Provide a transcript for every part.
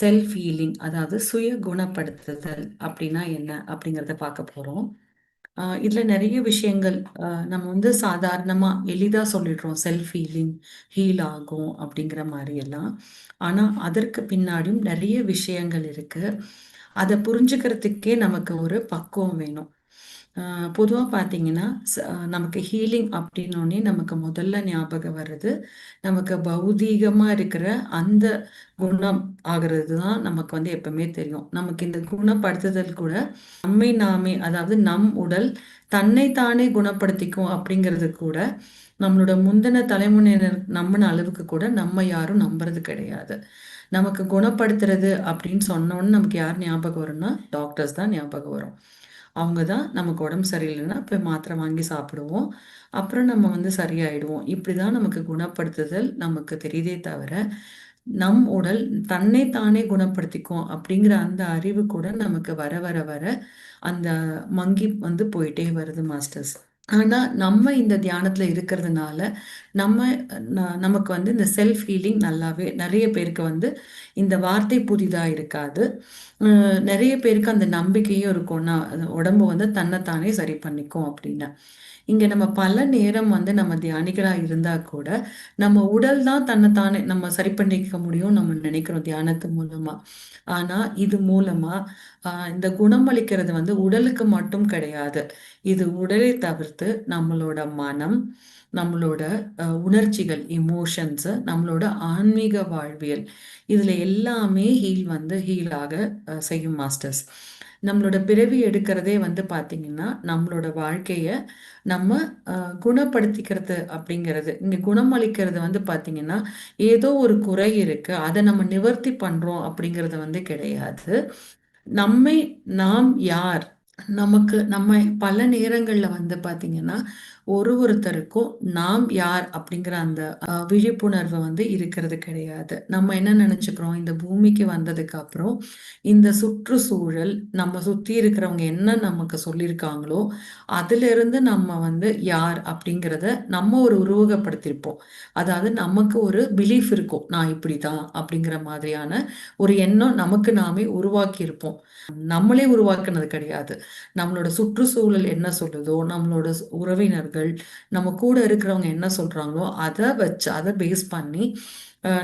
Self healing அதாவது சுய குணப்படுத்துதல் அப்படின்னா என்ன அப்படிங்கிறத பார்க்க போகிறோம் இதில் நிறைய விஷயங்கள் நம்ம வந்து சாதாரணமாக எளிதாக சொல்லிடுறோம். செல்ஃப் ஹீலிங் ஹீல் ஆகும் அப்படிங்கிற மாதிரி எல்லாம். ஆனால் அதற்கு பின்னாடியும் நிறைய விஷயங்கள் இருக்குது அதை புரிஞ்சுக்கிறதுக்கே நமக்கு ஒரு பக்குவம் வேணும். பொதுவாக பார்த்தீங்கன்னா நமக்கு ஹீலிங் அப்படின்னோடனே நமக்கு முதல்ல ஞாபகம் வர்றது நமக்கு பௌதீகமாக இருக்கிற அந்த குணம் ஆகிறது தான் நமக்கு வந்து எப்பவுமே தெரியும். நமக்கு இந்த குணப்படுத்துதல் கூட நம்மை நாமே அதாவது நம் உடல் தன்னை தானே குணப்படுத்திக்கும் அப்படிங்கிறது கூட நம்மளோட முந்தின தலைமுறையினர் நம்பின அளவுக்கு கூட நம்ம யாரும் நம்புறது கிடையாது. நமக்கு குணப்படுத்துறது அப்படின்னு சொன்னோன்னு நமக்கு யார் ஞாபகம் வரும்னா டாக்டர்ஸ் தான் ஞாபகம் வரும். அவங்க தான் நமக்கு உடம்பு சரியில்லைன்னா போய் மாத்திரை வாங்கி சாப்பிடுவோம். அப்புறம் நம்ம வந்து சரியாயிடுவோம். இப்படி தான் நமக்கு குணப்படுத்துதல் நமக்கு தெரியுதே தவிர நம் உடல் தன்னை தானே குணப்படுத்திக்கும் அப்படிங்கிற அந்த அறிவு கூட நமக்கு வர வர வர அந்த மங்கி வந்து போயிட்டே வருது மாஸ்டர்ஸ். ஆனால் நம்ம இந்த தியானத்தில் இருக்கிறதுனால நம்ம நமக்கு வந்து இந்த செல்ஃப் ஹீலிங் நல்லாவே நிறைய பேருக்கு வந்து இந்த வார்த்தை புதிதாக இருக்காது. நிறைய பேருக்கு அந்த நம்பிக்கையும் இருக்கும்னா உடம்பு வந்து தன்னைத்தானே சரி பண்ணிக்கும் அப்படின்னு. இங்கே நம்ம பல நேரம் வந்து நம்ம தியானிகளா இருந்தால் கூட நம்ம உடல் தான் தன்னைத்தானே நம்ம சரி பண்ணிக்க முடியும் நம்ம நினைக்கிறோம் தியானத்து மூலமா. ஆனால் இது மூலமா இந்த குணமளிக்கிறது வந்து உடலுக்கு மட்டும் கிடையாது. இது உடலை தவிர்த்து நம்மளோட மனம் நம்மளோட உணர்ச்சிகள் இமோஷன்ஸு நம்மளோட ஆன்மீக வாழ்வியல் இதில் எல்லாமே ஹீல் வந்து ஹீலாக செய்யும் மாஸ்டர்ஸ் நம்மளோட பிறவி எடுக்கிறதே வந்து பார்த்திங்கன்னா நம்மளோட வாழ்க்கையை நம்ம குணப்படுத்திக்கிறது அப்படிங்கிறது. இங்கே குணமளிக்கிறது வந்து பார்த்திங்கன்னா ஏதோ ஒரு குறை இருக்குது அதை நம்ம நிவர்த்தி பண்ணுறோம் அப்படிங்கிறது வந்து கிடையாது. நம்மை நாம் யார்? நமக்கு நம்ம பல நேரங்களில் வந்து பார்த்தீங்கன்னா ஒரு ஒருத்தருக்கும் நாம் யார் அப்படிங்கிற அந்த விழிப்புணர்வு வந்து இருக்கிறது கிடையாது. நம்ம என்ன நினச்சிக்கிறோம்? இந்த பூமிக்கு வந்ததுக்கு அப்புறம் இந்த சுற்றுச்சூழல் நம்ம சுற்றி இருக்கிறவங்க என்ன நமக்கு சொல்லியிருக்காங்களோ அதிலிருந்து நம்ம வந்து யார் அப்படிங்கிறத நம்ம ஒரு உருவகப்படுத்தியிருப்போம். அதாவது நமக்கு ஒரு பிலீஃப் இருக்கும். நான் இப்படி தான் அப்படிங்கிற மாதிரியான ஒரு எண்ணம் நமக்கு நாமே உருவாக்கியிருப்போம். நம்மளே உருவாக்குனது கிடையாது. நம்மளோட சுற்றுச்சூழல் என்ன சொல்லுதோ நம்மளோட உறவினர்கள் நம்ம கூட இருக்கிறவங்க என்ன சொல்றாங்களோ அதை வச்சு அதை பேஸ் பண்ணி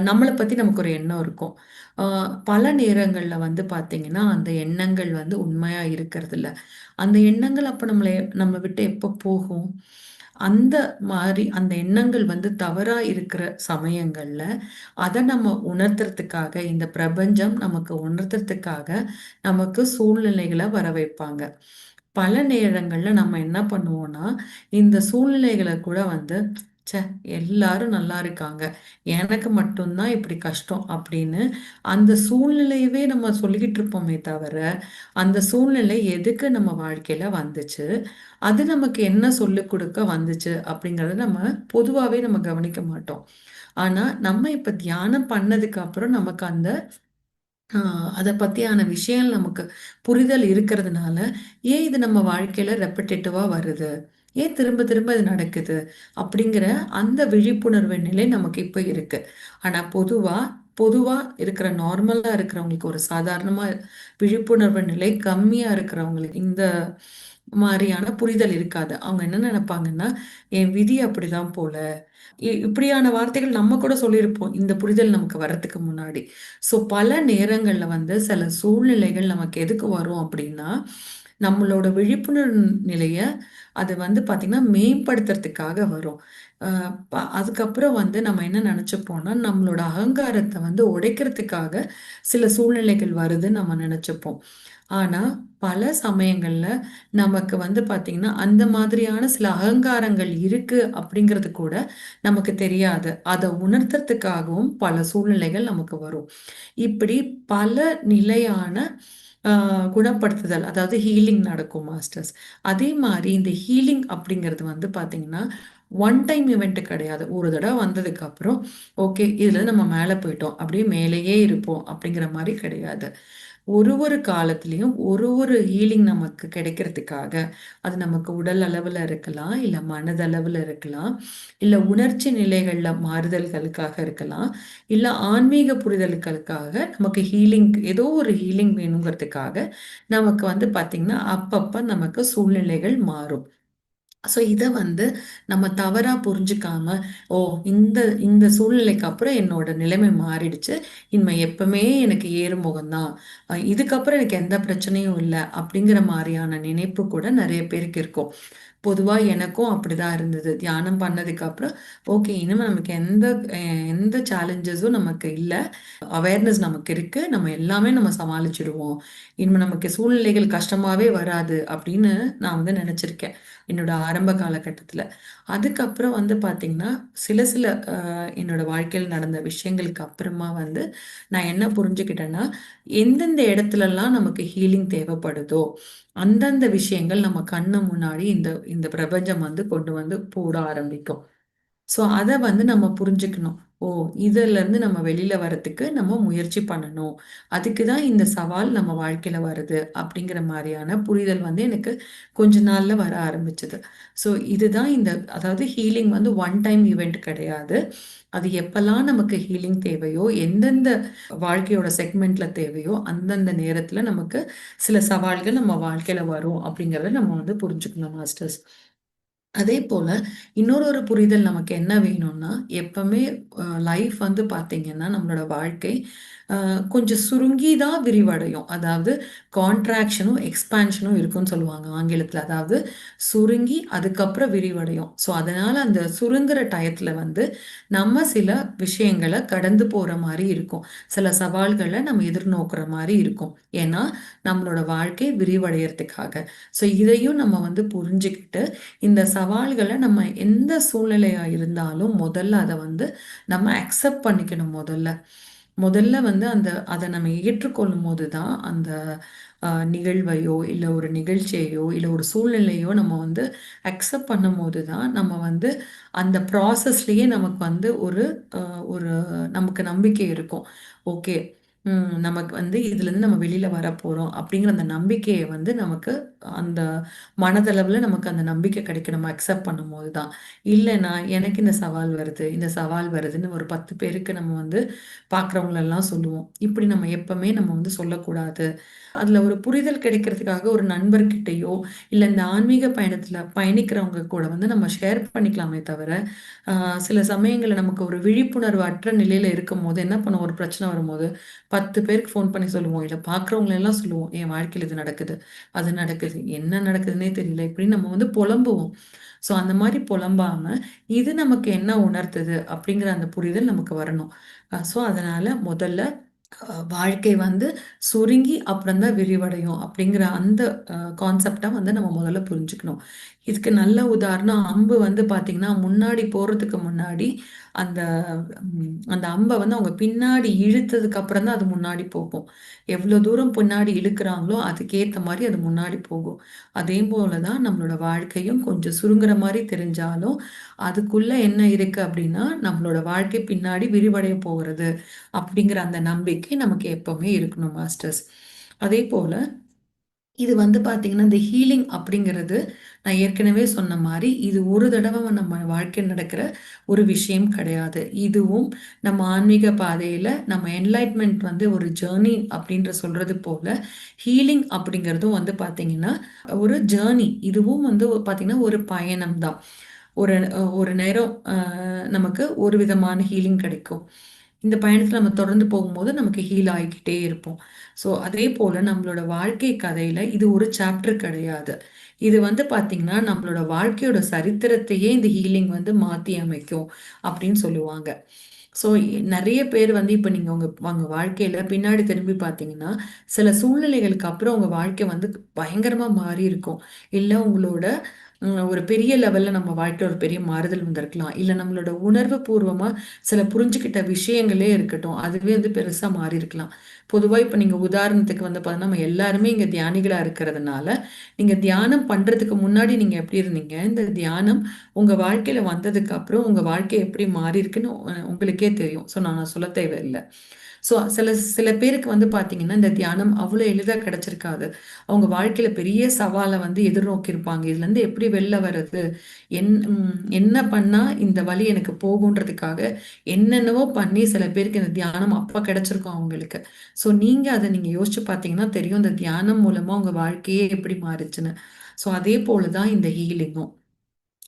நம்மளை பத்தி நமக்கு ஒரு எண்ணம் இருக்கும். பல நேரங்கள்ல வந்து பாத்தீங்கன்னா அந்த எண்ணங்கள் வந்து உண்மையா இருக்கிறது இல்ல அந்த எண்ணங்கள் அப்ப நம்மளை நம்ம விட்டு எப்ப போகும்? அந்த மாதிரி அந்த எண்ணங்கள் வந்து தவறா இருக்கிற சமயங்கள்ல அதை நம்ம உணர்த்துறதுக்காக இந்த பிரபஞ்சம் நமக்கு உணர்த்துறதுக்காக நமக்கு சூழ்நிலைகளை வர வைப்பாங்க பல நேரங்கள்ல நம்ம என்ன பண்ணுவோம்னா இந்த சூழ்நிலைகளை கூட வந்து ச்சே எல்லாரும் நல்லா இருக்காங்க. எனக்கு மட்டும்தான் இப்படி கஷ்டம் அப்படின்னு அந்த சூழ்நிலையவே நம்ம சொல்லிக்கிட்டு இருப்போமே தவிர அந்த சூழ்நிலை எதுக்கு நம்ம வாழ்க்கையில வந்துச்சு? அது நமக்கு என்ன சொல்லிக் கொடுக்க வந்துச்சு? அப்படிங்கிறத நம்ம பொதுவாகவே நம்ம கவனிக்க மாட்டோம். ஆனா நம்ம இப்ப தியானம் பண்ணதுக்கு அப்புறம் நமக்கு அந்த அதை பற்றியான விஷயம் நமக்கு புரிதல் இருக்கிறதுனால ஏன் இது நம்ம வாழ்க்கையில் ரெப்படேட்டிவா வருது? ஏன் திரும்ப திரும்ப இது நடக்குது? அப்படிங்கிற அந்த விழிப்புணர்வு நிலை நமக்கு இப்போ இருக்கு. ஆனால் பொதுவாக பொதுவாக இருக்கிற நார்மலாக இருக்கிறவங்களுக்கு ஒரு சாதாரணமாக விழிப்புணர்வு நிலை கம்மியாக இருக்கிறவங்களுக்கு இந்த மாதிரியான புரிதல் இருக்காது. அவங்க என்ன நினைப்பாங்கன்னா என் விதி அப்படிதான் போல. இப்படியான வார்த்தைகள் நம்ம கூட சொல்லியிருப்போம். இந்த புரிதல் நமக்கு வர்றதுக்கு முன்னாடி. ஸோ பல நேரங்களில் வந்து சில சூழ்நிலைகள் நமக்கு எதுக்கு வரும் அப்படின்னா நம்மளோட விழிப்புணர்வு நிலைய அது வந்து பார்த்திங்கன்னா மேம்படுத்துறதுக்காக வரும். அதுக்கப்புறம் வந்து நம்ம என்ன நினைச்சுப்போம்னா நம்மளோட அகங்காரத்தை வந்து உடைக்கிறதுக்காக சில சூழ்நிலைகள் வருதுன்னு நம்ம நினச்சிப்போம் ஆனால் பல சமயங்களில் நமக்கு வந்து பார்த்திங்கன்னா அந்த மாதிரியான சில அகங்காரங்கள் இருக்குது அப்படிங்கிறது கூட நமக்கு தெரியாது. அதை உணர்த்துறதுக்காகவும் பல சூழ்நிலைகள் நமக்கு வரும். இப்படி பல நிலையான குணப்படுத்துதல் அதாவது ஹீலிங் நடக்கும் மாஸ்டர்ஸ் அதே மாதிரி இந்த ஹீலிங் அப்படிங்கிறது வந்து பார்த்திங்கன்னா ஒன் டைம் இவெண்ட்டு கிடையாது. ஒரு தடவை வந்ததுக்கு அப்புறம் ஓகே இதுல நம்ம மேலே போயிட்டோம் அப்படியே மேலேயே இருப்போம் அப்படிங்கிற மாதிரி கிடையாது. ஒரு ஒரு காலத்துலேயும் ஒரு ஒரு ஹீலிங் நமக்கு கிடைக்கிறதுக்காக அது நமக்கு உடல் அளவில் இருக்கலாம் இல்லை மனதளவில் இருக்கலாம் இல்லை உணர்ச்சி நிலைகளில் மாறுதல்களுக்காக இருக்கலாம் இல்லை ஆன்மீக புரிதல்களுக்காக நமக்கு ஹீலிங் ஏதோ ஒரு ஹீலிங் வேணுங்கிறதுக்காக நமக்கு வந்து பார்த்திங்கன்னா அப்பப்போ நமக்கு சூழ்நிலைகள் மாறும். ஸோ இதை வந்து நம்ம தவறாக புரிஞ்சுக்காம ஓ இந்த இந்த சூழ்நிலைக்கு அப்புறம் என்னோட நிலைமை மாறிடுச்சு. இனிமே எப்பவுமே எனக்கு ஏறுமுகம்தான் இதுக்கப்புறம் எனக்கு எந்த பிரச்சனையும் இல்லை. அப்படிங்கிற மாதிரியான நினைப்பு கூட நிறைய பேருக்கு இருக்கும். பொதுவாக எனக்கும் அப்படிதான் இருந்தது. தியானம் பண்ணதுக்கு அப்புறம் ஓகே இனிமேல் நமக்கு எந்த எந்த சேலஞ்சஸும் நமக்கு இல்லை. அவேர்னஸ் நமக்கு இருக்கு. நம்ம எல்லாமே நம்ம சமாளிச்சிடுவோம். இனிமேல் நமக்கு சூழ்நிலைகள் கஷ்டமாவே வராது அப்படின்னு நான் வந்து நினச்சிருக்கேன். என்னோட ஆரம்ப காலகட்டத்தில். அதுக்கப்புறம் வந்து பார்த்திங்கன்னா சில சில என்னோட வாழ்க்கையில் நடந்த விஷயங்களுக்கு அப்புறமா வந்து நான் என்ன புரிஞ்சுக்கிட்டேன்னா எந்தெந்த இடத்துலலாம் நமக்கு ஹீலிங் தேவைப்படுதோ அந்தந்த விஷயங்கள் நம்ம கண்ணு முன்னாடி இந்த இந்த பிரபஞ்சம் வந்து கொண்டு வந்து போட ஆரம்பிக்கும். ஸோ அதை வந்து நம்ம புரிஞ்சுக்கணும். ஓ இதிலேருந்து நம்ம வெளியில் வரத்துக்கு நம்ம முயற்சி பண்ணணும். அதுக்கு தான் இந்த சவால் நம்ம வாழ்க்கையில் வருது அப்படிங்கிற மாதிரியான புரிதல் வந்து எனக்கு கொஞ்ச நாளில் வர ஆரம்பிச்சது. ஸோ இதுதான் இந்த அதாவது ஹீலிங் வந்து ஒன் டைம் ஈவெண்ட் கிடையாது. அது எப்பெல்லாம் நமக்கு ஹீலிங் தேவையோ எந்தெந்த வாழ்க்கையோட செக்மெண்ட்ல தேவையோ அந்தந்த நேரத்தில் நமக்கு சில சவால்கள் நம்ம வாழ்க்கையில் வரும் அப்படிங்கிறத நம்ம வந்து புரிஞ்சுக்கணும் மாஸ்டர்ஸ் அதே போல இன்னொரு ஒரு புரிதல் நமக்கு என்ன வேணும்னா எப்பவுமே லைஃப் வந்து பார்த்தீங்கன்னா நம்மளோட வாழ்க்கை கொஞ்சம் சுருங்கி தான் விரிவடையும். அதாவது கான்ட்ராக்ஷனும் எக்ஸ்பான்ஷனும் இருக்கும்னு சொல்லுவாங்க ஆங்கிலத்தில். அதாவது சுருங்கி அதுக்கப்புறம் விரிவடையும். ஸோ அதனால் அந்த சுருங்குற டயத்தில் வந்து நம்ம சில விஷயங்களை கடந்து போகிற மாதிரி இருக்கும். சில சவால்களை நம்ம எதிர்நோக்கிற மாதிரி இருக்கும். ஏன்னா நம்மளோட வாழ்க்கை விரிவடைகிறதுக்காக ஸோ இதையும் நம்ம வந்து புரிஞ்சுக்கிட்டு இந்த சவால்களை நம்ம எந்த சூழ்நிலையாக இருந்தாலும் முதல்ல அதை வந்து நம்ம அக்செப்ட் பண்ணிக்கணும் முதல்ல. முதல்ல வந்து அந்த அதை நம்ம ஏற்றுக்கொள்ளும் போது தான் அந்த நிகழ்வையோ இல்லை ஒரு நிகழ்ச்சியையோ இல்லை ஒரு சூழ்நிலையோ நம்ம வந்து அக்செப்ட் பண்ணும் போது தான் நம்ம வந்து அந்த ப்ராசஸ்லேயே நமக்கு வந்து ஒரு ஒரு நமக்கு நம்பிக்கை இருக்கும். ஓகே நமக்கு வந்து இதுலேருந்து நம்ம வெளியில் வரப்போகிறோம் அப்படிங்கிற அந்த நம்பிக்கையை வந்து நமக்கு அந்த மனதளவில் நமக்கு அந்த நம்பிக்கை கிடைக்கும் நம்ம அக்செப்ட் பண்ணும்போது தான். இல்லைன்னா எனக்கு இந்த சவால் வருது இந்த சவால் வருதுன்னு ஒரு பத்து பேருக்கு நம்ம வந்து பார்க்குறவங்களெல்லாம் சொல்லுவோம். இப்படி நம்ம எப்பவுமே நம்ம வந்து சொல்லக்கூடாது. அதில் ஒரு புரிதல் கிடைக்கிறதுக்காக ஒரு நண்பர்கிட்டயோ இல்லை இந்த ஆன்மீக பயணத்தில் பயணிக்கிறவங்க கூட வந்து நம்ம ஷேர் பண்ணிக்கலாமே தவிர சில சமயங்களில் நமக்கு ஒரு விழிப்புணர்வு அற்ற நிலையில் இருக்கும் போது என்ன பண்ணுவோம்? ஒரு பிரச்சனை வரும்போது பத்து பேருக்கு ஃபோன் பண்ணி சொல்லுவோம். இல்லை பார்க்குறவங்களெல்லாம் சொல்லுவோம் என் வாழ்க்கையில் இது நடக்குது? அது நடக்குது. என்ன நடக்குதுன்னே தெரியல. இப்படி நம்ம வந்து புலம்புவோம். ஸோ அந்த மாதிரி புலம்பாம இது நமக்கு என்ன உணர்த்துது அப்படிங்கிற அந்த புரிதல் நமக்கு வரணும். ஸோ அதனால முதல்ல வாழ்க்கை வந்து சுருங்கி அப்புறம் தான் விரிவடையும் அப்படிங்கிற அந்த கான்செப்டை வந்து நம்ம முதல்ல புரிஞ்சுக்கணும். இதுக்கு நல்ல உதாரணம் அம்பு வந்து பார்த்திங்கன்னா முன்னாடி போகிறதுக்கு முன்னாடி அந்த அந்த அம்பை வந்து அவங்க பின்னாடி இழுத்ததுக்கு அப்புறம் தான் அது முன்னாடி போகும். எவ்வளோ தூரம் பின்னாடி இழுக்கிறாங்களோ அதுக்கேற்ற மாதிரி அது முன்னாடி போகும். அதே போல தான் நம்மளோட வாழ்க்கையும் கொஞ்சம் சுருங்குற மாதிரி தெரிஞ்சாலும் அதுக்குள்ள என்ன இருக்கு அப்படின்னா நம்மளோட வாழ்க்கை பின்னாடி விரிவடைய போகிறது அப்படிங்கிற அந்த நம்பிக்கை. நமக்கு எப்பவுமே இருக்கணும் மாஸ்டர்ஸ் அதே போல இது வந்து பார்த்தீங்கன்னா இந்த ஹீலிங் அப்படிங்கிறது நான் ஏற்கனவே சொன்ன மாதிரி இது ஒரு தடவை நம்ம வாழ்க்கையில் நடக்கிற ஒரு விஷயம் கிடையாது. இதுவும் நம்ம ஆன்மீக பாதையில் நம்ம என்லைட்மெண்ட் வந்து ஒரு ஜேர்னி அப்படின்ற சொல்றது போல ஹீலிங் அப்படிங்கிறதும் வந்து பார்த்தீங்கன்னா ஒரு ஜேர்னி இதுவும் வந்து பார்த்தீங்கன்னா ஒரு பயணம் தான் ஒரு ஒரு நேரம் நமக்கு ஒரு விதமான ஹீலிங் கிடைக்கும். இந்த பயணத்தில் நம்ம தொடர்ந்து போகும்போது நமக்கு ஹீல் ஆகிக்கிட்டே இருப்போம். ஸோ அதே போல் நம்மளோட வாழ்க்கை கதையில் இது ஒரு சாப்டர் கிடையாது. இது வந்து பார்த்திங்கன்னா நம்மளோட வாழ்க்கையோட சரித்திரத்தையே இந்த ஹீலிங் வந்து மாற்றி அமைக்கும் அப்படின்னு சொல்லுவாங்க. ஸோ நிறைய பேர் வந்து இப்போ நீங்கள் உங்கள் உங்கள் வாழ்க்கையில் பின்னாடி திரும்பி பார்த்தீங்கன்னா சில சூழ்நிலைகளுக்கு அப்புறம் உங்கள் வாழ்க்கை வந்து பயங்கரமாக மாறி இருக்கும் இல்லை உங்களோட ஒரு பெரிய லெவலில் நம்ம வாழ்க்கையில் ஒரு பெரிய மாறுதல் வந்திருக்கலாம். இல்லை நம்மளோட உணர்வு பூர்வமாக சில புரிஞ்சுக்கிட்ட விஷயங்களே இருக்கட்டும் அதுவே வந்து பெருசாக மாறி இருக்கலாம் பொதுவாக இப்போ நீங்கள் உதாரணத்துக்கு வந்து பார்த்தீங்கன்னா நம்ம எல்லாருமே இங்கே தியானிகளாக இருக்கிறதுனால நீங்கள் தியானம் பண்ணுறதுக்கு முன்னாடி நீங்கள் எப்படி இருந்தீங்க? இந்த தியானம் உங்கள் வாழ்க்கையில் வந்ததுக்கு அப்புறம் உங்க வாழ்க்கை எப்படி மாறி இருக்குன்னு உங்களுக்கே தெரியும். ஸோ நான் சொல்ல தேவையில்லை. ஸோ சில சில பேருக்கு வந்து பார்த்தீங்கன்னா இந்த தியானம் அவ்வளோ எளிதாக கிடச்சிருக்காது. அவங்க வாழ்க்கையில் பெரிய சவாலை வந்து எதிர்நோக்கியிருப்பாங்க. இதுலேருந்து எப்படி வெளில வர்றது? என் என்ன பண்ணால் இந்த வழி எனக்கு போகுன்றதுக்காக என்னென்னவோ பண்ணி சில பேருக்கு இந்த தியானம் அப்போ கிடச்சிருக்கும் அவங்களுக்கு. ஸோ நீங்கள் அதை நீங்கள் யோசிச்சு பார்த்தீங்கன்னா தெரியும் இந்த தியானம் மூலமாக உங்கள் வாழ்க்கையே எப்படி மாறுச்சுன்னு. ஸோ அதே போல தான் இந்த ஹீலிங்கும்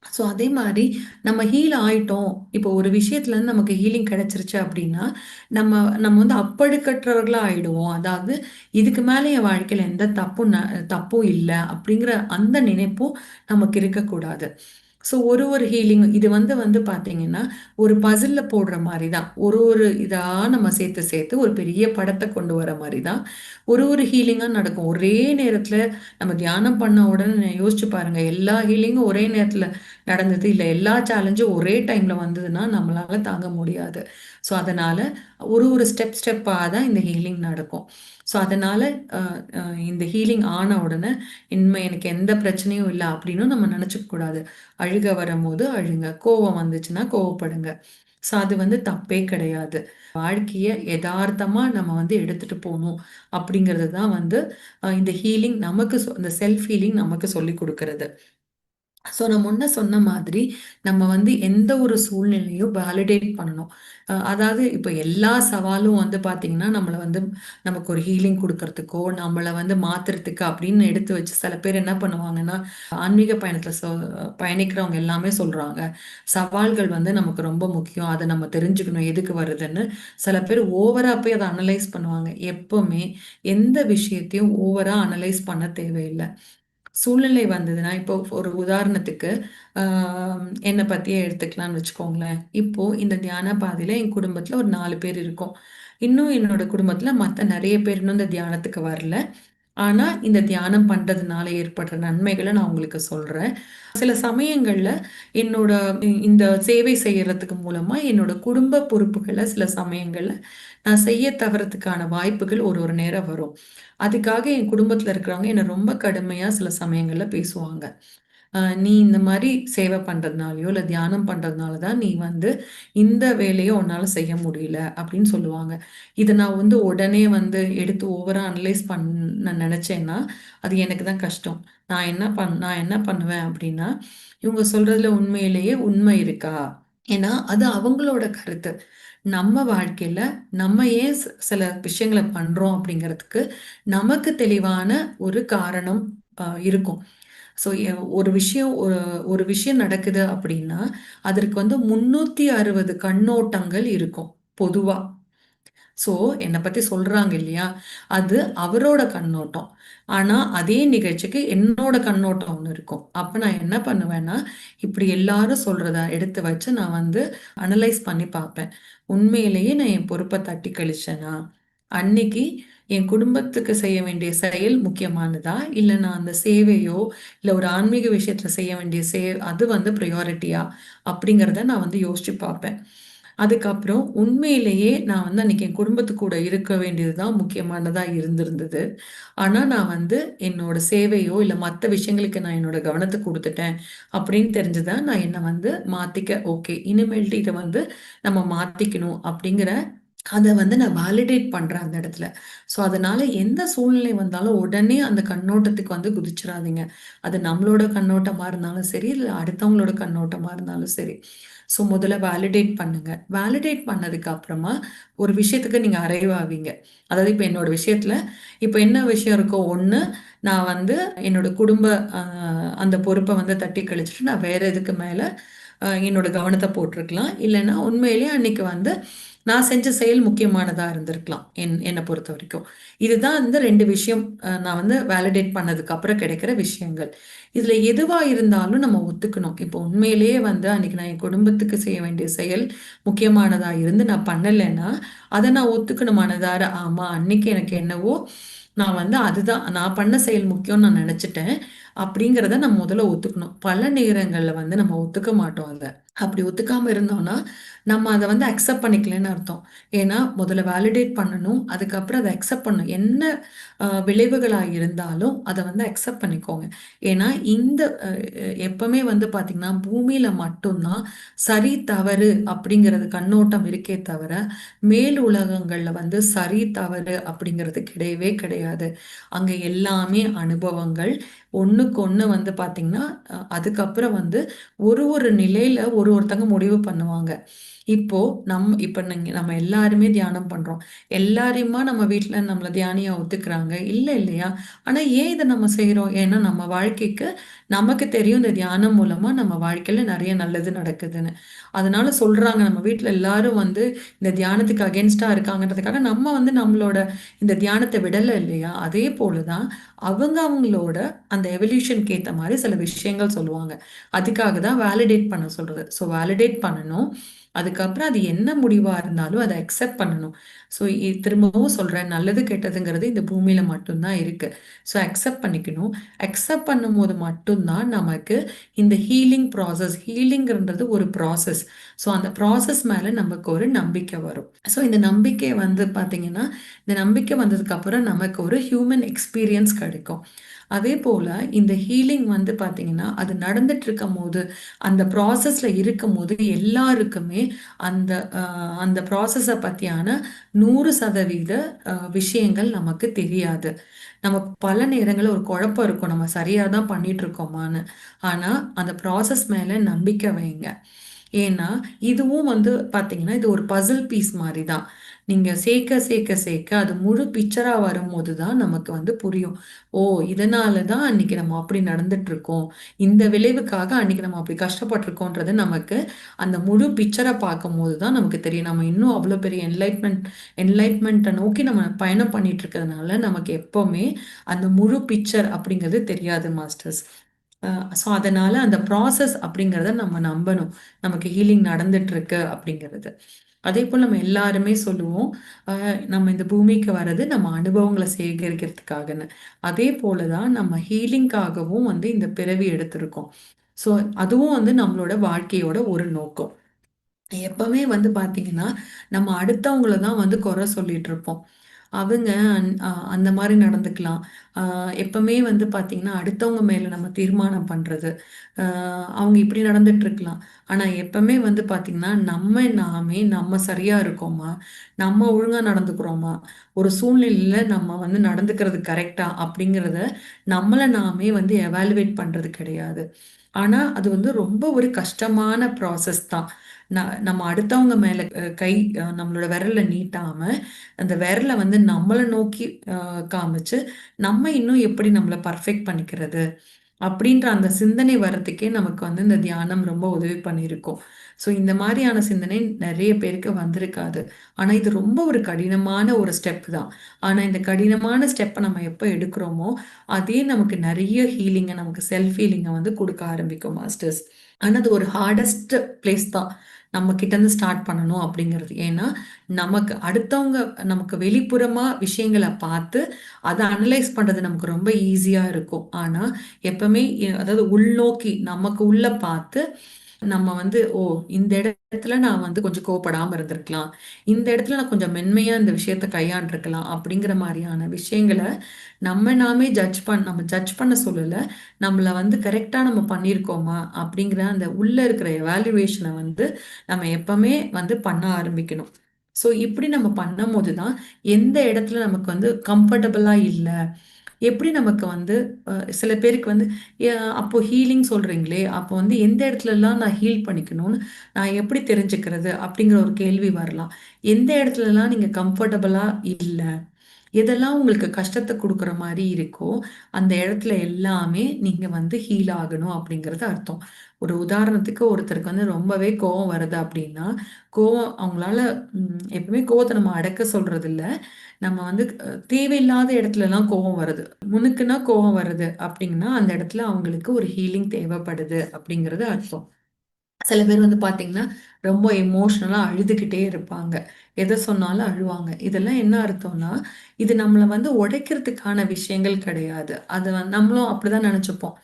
ஸோ அதே மாதிரி நம்ம ஹீல் ஆயிட்டோம். இப்போ ஒரு விஷயத்துலேருந்து நமக்கு ஹீலிங் கிடைச்சிருச்சு அப்படின்னா நம்ம நம்ம வந்து அப்பழுக்கற்றவர்களாக ஆயிடுவோம். அதாவது இதுக்கு மேலே என் வாழ்க்கையில் எந்த தப்பும் ந தப்பும் இல்லை அப்படிங்கிற அந்த நினைப்பும் நமக்கு இருக்கக்கூடாது. ஸோ ஒரு ஒரு ஹீலிங் இது வந்து வந்து பார்த்தீங்கன்னா ஒரு பசிலில் போடுற மாதிரி தான் ஒரு ஒரு இதாக நம்ம சேர்த்து சேர்த்து ஒரு பெரிய படத்தை கொண்டு வர மாதிரி தான் ஒரு ஒரு ஹீலிங்காக நடக்கும். ஒரே நேரத்தில் நம்ம தியானம் பண்ண உடனே யோசிச்சு பாருங்கள் எல்லா ஹீலிங்கும் ஒரே நேரத்தில் நடந்தது இல்லை. எல்லா சேலஞ்சும் ஒரே டைமில் வந்ததுன்னா நம்மளால் தாங்க முடியாது. ஸோ அதனால் ஒரு ஒரு ஸ்டெப் ஸ்டெப்பாக தான் இந்த ஹீலிங் நடக்கும். ஸோ அதனால் இந்த ஹீலிங் ஆன உடனே இனிமே எனக்கு எந்த பிரச்சனையும் இல்லை அப்படின்னு நம்ம நினச்சிக்க கூடாது. அழுக வரும்போது அழுங்க. கோவம் வந்துச்சுன்னா கோவப்படுங்க. ஸோ அது வந்து தப்பே கிடையாது. வாழ்க்கையை யதார்த்தமாக நம்ம வந்து எடுத்துகிட்டு போகணும் அப்படிங்கிறது தான் வந்து இந்த ஹீலிங் நமக்கு இந்த செல்ஃப் ஹீலிங் நமக்கு சொல்லி கொடுக்கறது. ஸோ நான் முன்ன சொன்ன மாதிரி நம்ம வந்து எந்த ஒரு சூழ்நிலையும் வேலிடேட் பண்ணணும். அதாவது இப்போ எல்லா சவாலும் வந்து பார்த்தீங்கன்னா நம்மளை வந்து நமக்கு ஒரு ஹீலிங் கொடுக்கறதுக்கோ நம்மளை வந்து மாத்துறதுக்கு அப்படின்னு எடுத்து வச்சு சில பேர் என்ன பண்ணுவாங்கன்னா ஆன்மீக பயணத்தில் சொ பயணிக்கிறவங்க எல்லாமே சொல்கிறாங்க சவால்கள் வந்து நமக்கு ரொம்ப முக்கியம். அதை நம்ம தெரிஞ்சுக்கணும் எதுக்கு வருதுன்னு. சில பேர் ஓவராக போய் அதை அனலைஸ் பண்ணுவாங்க. எப்போவுமே எந்த விஷயத்தையும் ஓவராக அனலைஸ் பண்ண தேவையில்லை. சூழ்நிலை வந்ததுன்னா இப்போ ஒரு உதாரணத்துக்கு என்னை பற்றியே எடுத்துக்கலாம்னு வச்சுக்கோங்களேன். இப்போ இந்த தியான பாதையில் என் குடும்பத்தில் ஒரு நாலு பேர் இருக்கும். இன்னும் என்னோட குடும்பத்தில் மற்ற நிறைய பேர் இன்னும் இந்த தியானத்துக்கு வரல. ஆனால் இந்த தியானம் பண்ணுறதுனால ஏற்படுற நன்மைகளை நான் உங்களுக்கு சொல்கிறேன் சில சமயங்களில் என்னோட இந்த சேவை செய்கிறதுக்கு மூலமாக என்னோட குடும்ப பொறுப்புகளை சில சமயங்களில் நான் செய்ய தவறதுக்கான வாய்ப்புகள் ஒரு ஒரு நேரம் வரும். அதுக்காக என் குடும்பத்தில் இருக்கிறவங்க என்னை ரொம்ப கடுமையாக சில சமயங்களில் பேசுவாங்க. நீ இந்த மாதிரி சேவை பண்ணுறதுனாலையோ இல்லை தியானம் பண்ணுறதுனால தான் நீ வந்து இந்த வேலையை உன்னால் செய்ய முடியல அப்படின்னு சொல்லுவாங்க. இதை நான் வந்து உடனே வந்து எடுத்து ஓவராக அனலைஸ் பண்ண நினச்சேன்னா அது எனக்கு தான் கஷ்டம். நான் என்ன பண் நான் என்ன பண்ணுவேன் அப்படின்னா இவங்க சொல்கிறதுல உண்மையிலேயே உண்மை இருக்கா? ஏன்னா அது அவங்களோட கருத்து. நம்ம வாழ்க்கையில் நம்ம ஏன் சில விஷயங்களை பண்ணுறோம் அப்படிங்கிறதுக்கு நமக்கு தெளிவான ஒரு காரணம் இருக்கும். ஸோ ஒரு விஷயம் ஒரு ஒரு விஷயம் நடக்குது அப்படின்னா அதற்கு வந்து முன்னூற்றி அறுபது கண்ணோட்டங்கள் இருக்கும் பொதுவாக ஸோ என்னை பற்றி சொல்கிறாங்க இல்லையா? அது அவரோட கண்ணோட்டம். ஆனால் அதே நிகழ்ச்சிக்கு என்னோட கண்ணோட்டம் ஒன்று இருக்கும். அப்போ நான் என்ன பண்ணுவேன்னா இப்படி எல்லாரும் சொல்கிறத எடுத்து வச்சு நான் வந்து அனலைஸ் பண்ணி பார்ப்பேன். உண்மையிலேயே நான் என் பொறுப்பை தட்டி கழிச்சேனா? அன்னைக்கு என் குடும்பத்துக்கு செய்ய வேண்டிய செயல் முக்கியமானதா? இல்லை நான் அந்த சேவையோ இல்லை ஒரு ஆன்மீக விஷயத்துல செய்ய வேண்டிய சே அது வந்து ப்ரையாரிட்டியா அப்படிங்கிறத நான் வந்து யோசிச்சு பார்ப்பேன். அதுக்கப்புறம் உண்மையிலேயே நான் வந்து அன்னைக்கு என் குடும்பத்து கூட இருக்க வேண்டியது தான் முக்கியமானதாக இருந்திருந்தது. ஆனால் நான் வந்து என்னோட சேவையோ இல்லை மற்ற விஷயங்களுக்கு நான் என்னோட கவனத்தை கொடுத்துட்டேன் அப்படின்னு தெரிஞ்சுதான் நான் என்னை வந்து மாற்றிக்க ஓகே இனிமேல்ட்டு இதை வந்து நம்ம மாற்றிக்கணும் அப்படிங்கிற அதை வந்து நான் வேலிடேட் பண்ணுறேன் அந்த இடத்துல. ஸோ அதனால எந்த சூழ்நிலை வந்தாலும் உடனே அந்த கண்ணோட்டத்துக்கு வந்து குதிச்சிடாதீங்க அது நம்மளோட கண்ணோட்டமாக இருந்தாலும் சரி இல்லை அடுத்தவங்களோட கண்ணோட்டமாக இருந்தாலும் சரி. ஸோ முதல்ல வேலிடேட் பண்ணுங்க. வேலிடேட் பண்ணதுக்கு அப்புறமா ஒரு விஷயத்துக்கு நீங்கள் அரைவாவீங்க அதாவது இப்போ என்னோட விஷயத்தில் இப்போ என்ன விஷயம் இருக்கோ ஒன்று நான் வந்து என்னோட குடும்ப அந்த பொறுப்பை வந்து தட்டி கழிச்சிட்டு நான் வேற எதுக்கு மேலே என்னோட கவனத்தை போட்டிருக்கலாம். இல்லைன்னா உண்மையிலேயே அன்னைக்கு வந்து நான் செஞ்ச செயல் முக்கியமானதாக இருந்திருக்கலாம் என் என்னை பொறுத்த வரைக்கும். இதுதான் இந்த ரெண்டு விஷயம் நான் வந்து வேலிடேட் பண்ணதுக்கு அப்புறம் கிடைக்கிற விஷயங்கள். இதில் எதுவாக இருந்தாலும் நம்ம ஒத்துக்கணும். இப்போ உண்மையிலேயே வந்து அன்னைக்கு நான் என் குடும்பத்துக்கு செய்ய வேண்டிய செயல் முக்கியமானதாக இருந்து நான் பண்ணலைன்னா அதை நான் ஒத்துக்கணுமானதார ஆமாம் அன்னைக்கு எனக்கு என்னவோ நான் வந்து அதுதான் நான் பண்ண செயல் முக்கியம்னு நான் நினச்சிட்டேன். அப்படிங்கிறத நம்ம முதல்ல ஒத்துக்கணும். பல நேரங்களில் வந்து நம்ம ஒத்துக்க மாட்டோம் அதை. அப்படி ஒத்துக்காம இருந்தோம்னா நம்ம அதை வந்து அக்செப்ட் பண்ணிக்கலன்னு அர்த்தம். ஏன்னா முதல்ல வேலிடேட் பண்ணணும் அதுக்கப்புறம் அதை அக்செப்ட் பண்ணணும். என்ன விளைவுகளாக இருந்தாலும் அதை வந்து அக்செப்ட் பண்ணிக்கோங்க. ஏன்னா இந்த எப்பவுமே வந்து பார்த்திங்கன்னா பூமியில் மட்டும்தான் சரி தவறு அப்படிங்கிறது கண்ணோட்டம் இருக்கே தவிர மேல் உலகங்களில் வந்து சரி தவறு அப்படிங்கிறது கிடையவே கிடையாது. அங்கே எல்லாமே அனுபவங்கள் ஒன்று ஒன்றுக்கு ஒன்று வந்து பார்த்திங்கன்னா அதுக்கப்புறம் வந்து ஒரு ஒரு நிலையில் ஒரு ஒருத்தங்க முடிவு பண்ணுவாங்க. இப்போ நம் இப்போ நம்ம எல்லாருமே தியானம் பண்ணுறோம் எல்லாரையுமா நம்ம வீட்டில் நம்மளை தியானியாக ஒத்துக்கிறாங்க? இல்லை இல்லையா? ஆனால் ஏன் இதை நம்ம செய்கிறோம் ஏன்னா நம்ம வாழ்க்கைக்கு நமக்கு தெரியும் இந்த தியானம் மூலமா நம்ம வாழ்க்கையில நிறைய நல்லது நடக்குதுன்னு. அதனால சொல்றாங்க நம்ம வீட்டில் எல்லாரும் வந்து இந்த தியானத்துக்கு அகேன்ஸ்டா இருக்காங்கன்றதுக்காக நம்ம வந்து நம்மளோட இந்த தியானத்தை விடலை இல்லையா? அதே போலதான் அவங்க அவங்களோட அந்த எவல்யூஷனுக்கு ஏற்ற மாதிரி சில விஷயங்கள் சொல்லுவாங்க. அதுக்காக தான் வேலிடேட் பண்ண சொல்றது. ஸோ வேலிடேட் பண்ணணும். அதுக்கப்புறம் அது என்ன முடிவா இருந்தாலும் அதை அக்செப்ட் பண்ணணும். ஸோ திரும்பவும் சொல்றேன் நல்லது கெட்டதுங்கிறது இந்த பூமியில மட்டும்தான் இருக்கு. ஸோ அக்செப்ட் பண்ணிக்கணும். அக்செப்ட் பண்ணும்போது மட்டும்தான் நமக்கு இந்த ஹீலிங் ப்ராசஸ் ஹீலிங்கிறது ஒரு ப்ராசஸ் ஸோ அந்த ப்ராசஸ் மேல நமக்கு ஒரு நம்பிக்கை வரும். ஸோ இந்த நம்பிக்கை வந்து பார்த்திங்கன்னா இந்த நம்பிக்கை வந்ததுக்கு அப்புறம் நமக்கு ஒரு ஹியூமன் எக்ஸ்பீரியன்ஸ் கிடைக்கும். அதே போல் இந்த ஹீலிங் வந்து பார்த்திங்கன்னா அது நடந்துட்டு இருக்கும் போது அந்த ப்ராசஸில் இருக்கும் போது எல்லாருக்குமே அந்த அந்த ப்ராசஸை பற்றியான நூறு சதவீத விஷயங்கள் நமக்கு தெரியாது. நம்ம பல நேரங்களில் ஒரு குழப்பம் இருக்கும். நம்ம சரியாக தான் பண்ணிட்டு இருக்கோமான்னு ஆனால் அந்த ப்ராசஸ் மேலே நம்பிக்கை வைங்க. ஏன்னா இதுவும் வந்து பார்த்தீங்கன்னா இது ஒரு பசில் பீஸ் மாதிரி தான் நீங்கள் சேர்க்க சேர்க்க சேர்க்க அது முழு பிக்சராக வரும்போது தான் நமக்கு வந்து புரியும். ஓ இதனால தான் அன்னைக்கு நம்ம அப்படி நடந்துட்டுருக்கோம். இந்த விளைவுக்காக அன்னைக்கு நம்ம அப்படி கஷ்டப்பட்டிருக்கோன்றது நமக்கு அந்த முழு பிக்சரை பார்க்கும்போது தான் நமக்கு தெரியும். நம்ம இன்னும் அவ்வளோ பெரிய என்லைட்மெண்ட் என்லைட்மெண்ட்டை நோக்கி நம்ம பயணம் பண்ணிட்டு இருக்கிறதுனால நமக்கு எப்போவுமே அந்த முழு பிக்சர் அப்படிங்கிறது தெரியாது மாஸ்டர்ஸ் ஸோ அதனால் அந்த ப்ராசஸ் அப்படிங்கிறத நம்ம நம்பணும். நமக்கு ஹீலிங் நடந்துட்டுருக்கு அப்படிங்கிறது. அதே போல் நம்ம எல்லாருமே சொல்லுவோம் நம்ம இந்த பூமிக்கு வர்றது நம்ம அனுபவங்களை சேகரிக்கிறதுக்காகன்னு. அதே போல தான் நம்ம ஹீலிங்காகவும் வந்து இந்த பிறவி எடுத்திருக்கோம். ஸோ அதுவும் வந்து நம்மளோட வாழ்க்கையோட ஒரு நோக்கம். எப்பவுமே வந்து பார்த்தீங்கன்னா நம்ம அடுத்தவங்கள தான் வந்து குறை சொல்லிட்டு இருப்போம். அவங்க அந்த மாதிரி நடந்துக்கலாம். எப்பவுமே வந்து பார்த்திங்கன்னா அடுத்தவங்க மேலே நம்ம தீர்மானம் பண்ணுறது அவங்க இப்படி நடந்துட்டு இருக்கலாம் ஆனால் எப்பவுமே வந்து பார்த்திங்கன்னா நம்ம நாமே நம்ம சரியாக இருக்கோமா? நம்ம ஒழுங்காக நடந்துக்கிறோமா? ஒரு சூழ்நிலையில் நம்ம வந்து நடந்துக்கிறது கரெக்டா அப்படிங்கிறத நம்மளை நாமே வந்து எவாலுவேட் பண்ணுறது கிடையாது. ஆனால் அது வந்து ரொம்ப ஒரு கஷ்டமான ப்ராசஸ் தான். நம்ம அடுத்தவங்க மேல கை நம்மளோட விரல நீட்டாம அந்த விரலை வந்து நம்மளை நோக்கி காமிச்சு நம்ம இன்னும் எப்படி நம்மளை பர்ஃபெக்ட் பண்ணிக்கிறது? அப்படின்ற அந்த சிந்தனை வர்றதுக்கே நமக்கு வந்து இந்த தியானம் ரொம்ப உதவி பண்ணியிருக்கும். ஸோ இந்த மாதிரியான சிந்தனை நிறைய பேருக்கு வந்திருக்காது. ஆனால் இது ரொம்ப ஒரு கடினமான ஒரு ஸ்டெப் தான். ஆனால் இந்த கடினமான ஸ்டெப்பை நம்ம எப்போ எடுக்கிறோமோ அதே நமக்கு நிறைய ஹீலிங்கை நமக்கு செல்ஃப் ஹீலிங்கை வந்து கொடுக்க ஆரம்பிக்கும் மாஸ்டர்ஸ் ஆனால் அது ஒரு ஹார்டஸ்ட் பிளேஸ் தான். நம்ம கிட்டேருந்து ஸ்டார்ட் பண்ணணும் அப்படிங்கிறது. ஏன்னா நமக்கு அடுத்தவங்க நமக்கு வெளிப்புறமாக விஷயங்களை பார்த்து அதை அனலைஸ் பண்ணுறது நமக்கு ரொம்ப ஈஸியாக இருக்கும். ஆனால் எப்பவுமே அதாவது உள்நோக்கி நமக்கு உள்ள பார்த்து நம்ம வந்து ஓ இந்த இடத்துல நான் வந்து கொஞ்சம் கோவப்படாமல் இருந்திருக்கலாம். இந்த இடத்துல நான் கொஞ்சம் மென்மையா இந்த விஷயத்த கையாண்டிருக்கலாம். அப்படிங்கிற மாதிரியான விஷயங்களை நம்ம நாமே ஜட்ஜ் பண் நம்ம ஜட்ஜ் பண்ண சொல்லல நம்மள வந்து கரெக்டா நம்ம பண்ணியிருக்கோமா? அப்படிங்கிற அந்த உள்ள இருக்கிற எவாலுவேஷனை வந்து நம்ம எப்பவுமே வந்து பண்ண ஆரம்பிக்கணும். ஸோ இப்படி நம்ம பண்ணும் போது தான் எந்த இடத்துல நமக்கு வந்து கம்ஃபர்டபுளாக இல்லை எப்படி நமக்கு வந்து சில பேருக்கு வந்து அப்போ ஹீலிங் சொல்றீங்களே அப்போ வந்து எந்த இடத்துலலாம் நான் ஹீல் பண்ணிக்கணும்னு நான் எப்படி தெரிஞ்சுக்கிறது? அப்படிங்கிற ஒரு கேள்வி வரலாம். எந்த இடத்துலலாம் நீங்கள் கம்ஃபர்டபுளாக இல்லை எதெல்லாம் உங்களுக்கு கஷ்டத்தை கொடுக்குற மாதிரி இருக்கோ அந்த இடத்துல எல்லாமே நீங்கள் வந்து ஹீல் ஆகணும் அப்படிங்கிறது அர்த்தம். ஒரு உதாரணத்துக்கு ஒருத்தருக்கு வந்து ரொம்பவே கோவம் வருது அப்படின்னா கோவம் அவங்களால எப்பவுமே கோவத்தை நம்ம அடக்க சொல்றது இல்லை நம்ம வந்து தேவையில்லாத இடத்துலலாம் கோவம் வருது. முனுக்குன்னா கோவம் வருது அப்படிங்கன்னா அந்த இடத்துல அவங்களுக்கு ஒரு ஹீலிங் தேவைப்படுது அப்படிங்கிறது அர்த்தம். சில பேர் வந்து பார்த்தீங்கன்னா ரொம்ப எமோஷ்னலாக அழுதுகிட்டே இருப்பாங்க. எதை சொன்னாலும் அழுவாங்க. இதெல்லாம் என்ன அர்த்தம்னா இது நம்மளை வந்து உடைக்கிறதுக்கான விஷயங்கள் கிடையாது. அது நம்மளும் அப்படிதான் நினச்சிப்போம்.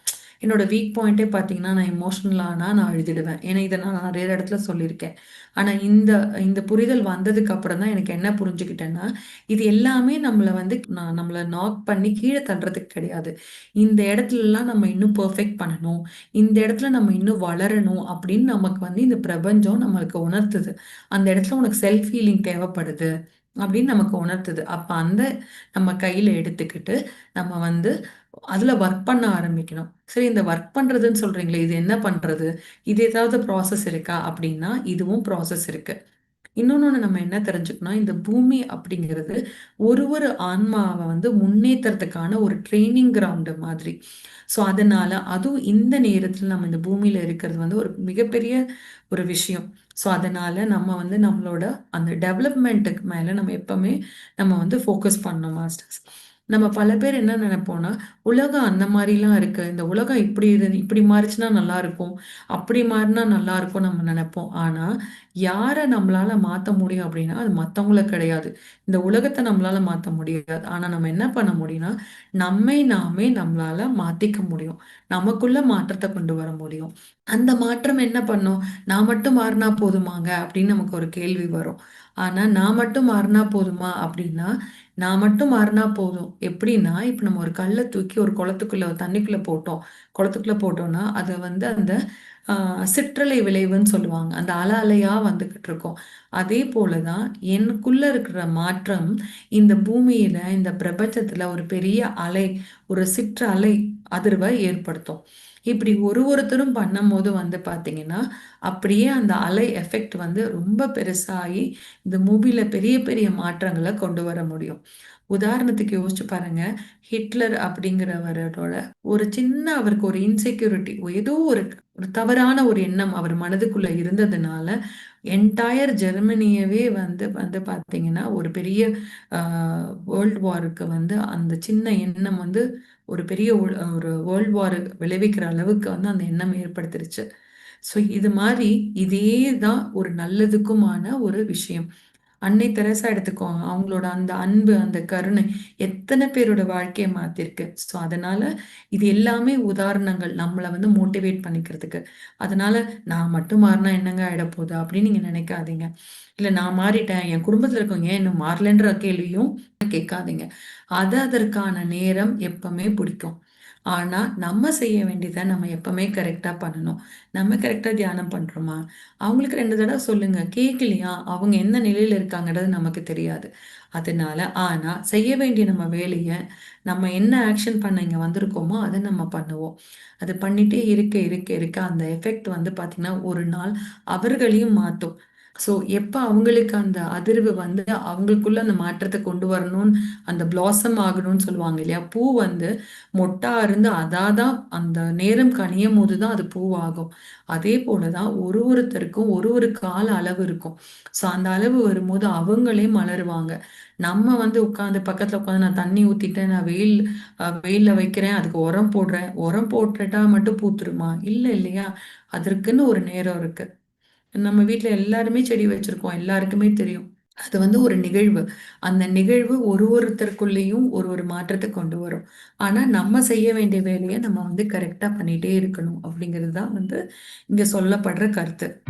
என்னோட வீக் பாயிண்ட்டே பார்த்தீங்கன்னா நான் எமோஷ்னலானா நான் அழுதிடுவேன் ஏன்னா இதை நான் நிறைய இடத்துல சொல்லியிருக்கேன். ஆனால் இந்த இந்த புரிதல் வந்ததுக்கு அப்புறம் தான் எனக்கு என்ன புரிஞ்சுக்கிட்டேன்னா இது எல்லாமே நம்மளை வந்து நான் நம்மளை நாக் பண்ணி கீழே தள்ளுறதுக்கு கிடையாது. இந்த இடத்துலலாம் நம்ம இன்னும் பர்ஃபெக்ட் பண்ணணும். இந்த இடத்துல நம்ம இன்னும் வளரணும் அப்படின்னு நமக்கு வந்து இந்த பிரபஞ்சம் நம்மளுக்கு உணர்த்துது. அந்த இடத்துல உனக்கு செல்ஃப் ஃபீலிங் தேவைப்படுது அப்படின்னு நமக்கு உணர்த்துது. அப்போ அந்த நம்ம கையில் எடுத்துக்கிட்டு நம்ம வந்து அதில் ஒர்க் பண்ண ஆரம்பிக்கணும். சரி இந்த ஒர்க் பண்ணுறதுன்னு சொல்கிறீங்களே இது என்ன பண்ணுறது இது ஏதாவது ப்ராசஸ் இருக்கா? அப்படின்னா இதுவும் ப்ராசஸ் இருக்குது இன்னொன்று நம்ம என்ன தெரிஞ்சுக்கணும்? இந்த பூமி அப்படிங்கிறது ஒரு ஒரு ஆன்மாவை வந்து முன்னேற்றத்துக்கான ஒரு ட்ரைனிங் கிரவுண்டு மாதிரி. ஸோ அதனால அதுவும் இந்த நேரத்தில் நம்ம இந்த பூமியில் இருக்கிறது வந்து ஒரு மிகப்பெரிய ஒரு விஷயம். ஸோ அதனால நம்ம வந்து நம்மளோட அந்த டெவலப்மெண்ட்டுக்கு மேலே நம்ம எப்பவுமே நம்ம வந்து ஃபோக்கஸ் பண்ணோம் மாஸ்டர்ஸ் நம்ம பல பேர் என்ன நினைப்போம்னா உலகம் அந்த மாதிரிலாம் இருக்கு. இந்த உலகம் இப்படி இரு இப்படி மாறிச்சுன்னா நல்லா இருக்கும். அப்படி மாறினா நல்லா இருக்கும் நம்ம நினைப்போம். ஆனா யாரை நம்மளால மாற்ற முடியும் அப்படின்னா அது மற்றவங்கள கிடையாது. இந்த உலகத்தை நம்மளால மாற்ற முடியாது. ஆனா நம்ம என்ன பண்ண முடியும்னா நம்மை நாமே நம்மளால மாத்திக்க முடியும். நமக்குள்ள மாற்றத்தை கொண்டு வர முடியும். அந்த மாற்றம் என்ன பண்ணும்? நான் மட்டும் மாறினா போதுமாங்க? அப்படின்னு நமக்கு ஒரு கேள்வி வரும். ஆனா நான் மட்டும் மாறினா போதுமா அப்படின்னா நான் மட்டும் மாறினா போதும். எப்படின்னா இப்போ நம்ம ஒரு கல்லை தூக்கி ஒரு குளத்துக்குள்ள தண்ணிக்குள்ள போட்டோம். குளத்துக்குள்ள போட்டோம்னா அதை வந்து அந்த சிற்றலை விளைவுன்னு சொல்லுவாங்க. அந்த அலை அலையா வந்துகிட்டு இருக்கோம். அதே போலதான் எனக்குள்ள இருக்கிற மாற்றம் இந்த பூமியில இந்த பிரபஞ்சத்துல ஒரு பெரிய அலை ஒரு சிற்ற அலை அதிர்வை ஏற்படுத்தும். இப்படி ஒரு ஒருத்தரும் பண்ணும்போது வந்து பார்த்தீங்கன்னா அப்படியே அந்த அலை எஃபெக்ட் வந்து ரொம்ப பெருசாகி இந்த மூவியில் பெரிய பெரிய மாற்றங்களை கொண்டு வர முடியும். உதாரணத்துக்கு யோசிச்சு பாருங்க ஹிட்லர் அப்படிங்கிறவரோட ஒரு சின்ன அவருக்கு ஒரு இன்செக்யூரிட்டி ஏதோ ஒரு ஒரு தவறான ஒரு எண்ணம் அவர் மனதுக்குள்ள இருந்ததுனால என்டையர் ஜெர்மனியவே வந்து வந்து பார்த்தீங்கன்னா ஒரு பெரிய வேர்ல்ட் வாருக்கு வந்து அந்த சின்ன எண்ணம் வந்து ஒரு பெரிய ஒரு வேர்ல்ட் வார் விளைவிக்கிற அளவுக்கு வந்து அந்த எண்ணம் ஏற்படுத்திருச்சு. ஸோ இது மாதிரி இதே தான் ஒரு நல்லதுக்குமான ஒரு விஷயம். அன்னை தெரசா எடுத்துக்கோங்க அவங்களோட அந்த அன்பு அந்த கருணை எத்தனை பேரோட வாழ்க்கையை மாத்திருக்கு. ஸோ அதனால இது எல்லாமே உதாரணங்கள். நம்மளை வந்து மோட்டிவேட் பண்ணிக்கிறதுக்கு. அதனால நான் மட்டும் மாறினா என்னங்க ஆயிட அப்படின்னு நீங்க நினைக்காதீங்க. இல்ல நான் மாறிட்டேன். என் குடும்பத்துல இருக்கவங்க ஏன் இன்னும் மாறலன்ற கேள்வியும் கேட்காதீங்க. அது அதற்கான நேரம் எப்பவுமே பிடிக்கும். ஆனால் நம்ம செய்ய வேண்டியதை நம்ம எப்பவுமே கரெக்டாக பண்ணணும். நம்ம கரெக்டாக தியானம் பண்ணுறோமா அவங்களுக்கு ரெண்டு தடவை சொல்லுங்க. கேட்கலையா அவங்க எந்த நிலையில் இருக்காங்கன்றது நமக்கு தெரியாது. அதனால ஆனால் செய்ய வேண்டிய நம்ம வேலையை நம்ம என்ன ஆக்ஷன் பண்ண இங்கே வந்திருக்கோமோ அதை நம்ம பண்ணுவோம். அது பண்ணிட்டே இருக்க இருக்க இருக்க அந்த எஃபெக்ட் வந்து பார்த்திங்கன்னா ஒரு நாள் அவர்களையும் மாற்றும் ஸோ எப்போ அவங்களுக்கு அந்த அதிர்வு வந்து அவங்களுக்குள்ள அந்த மாற்றத்தை கொண்டு வரணும்னு அந்த பிளாசம் ஆகணும்னு சொல்லுவாங்க இல்லையா? பூ வந்து மொட்டா இருந்து அதாதான் அந்த நேரம் கனியும் போது தான் அது பூவாகும். அதே போல தான் ஒரு ஒருத்தருக்கும் ஒரு ஒரு கால அளவு இருக்கும். ஸோ அந்த அளவு வரும்போது அவங்களே மலருவாங்க. நம்ம வந்து உட்காந்து பக்கத்துல உட்காந்து நான் தண்ணி ஊத்திட்டேன் நான் வெயில் வெயில்ல வைக்கிறேன் அதுக்கு உரம் போடுறேன். உரம் போட்டுட்டா மட்டும் பூத்துருமா? இல்லை இல்லையா? அதற்குன்னு ஒரு நேரம் இருக்கு. நம்ம வீட்டில் எல்லாருமே செடி வச்சிருக்கோம். எல்லாருக்குமே தெரியும். அது வந்து ஒரு நிகழ்வு. அந்த நிகழ்வு ஒரு ஒருத்தருக்குள்ளேயும் ஒரு ஒரு மாற்றத்தை கொண்டு வரும். ஆனால் நம்ம செய்ய வேண்டிய வேலையை நம்ம வந்து கரெக்டா பண்ணிகிட்டே இருக்கணும் அப்படிங்கிறது தான் வந்து இங்கே சொல்லப்படுற கருத்து.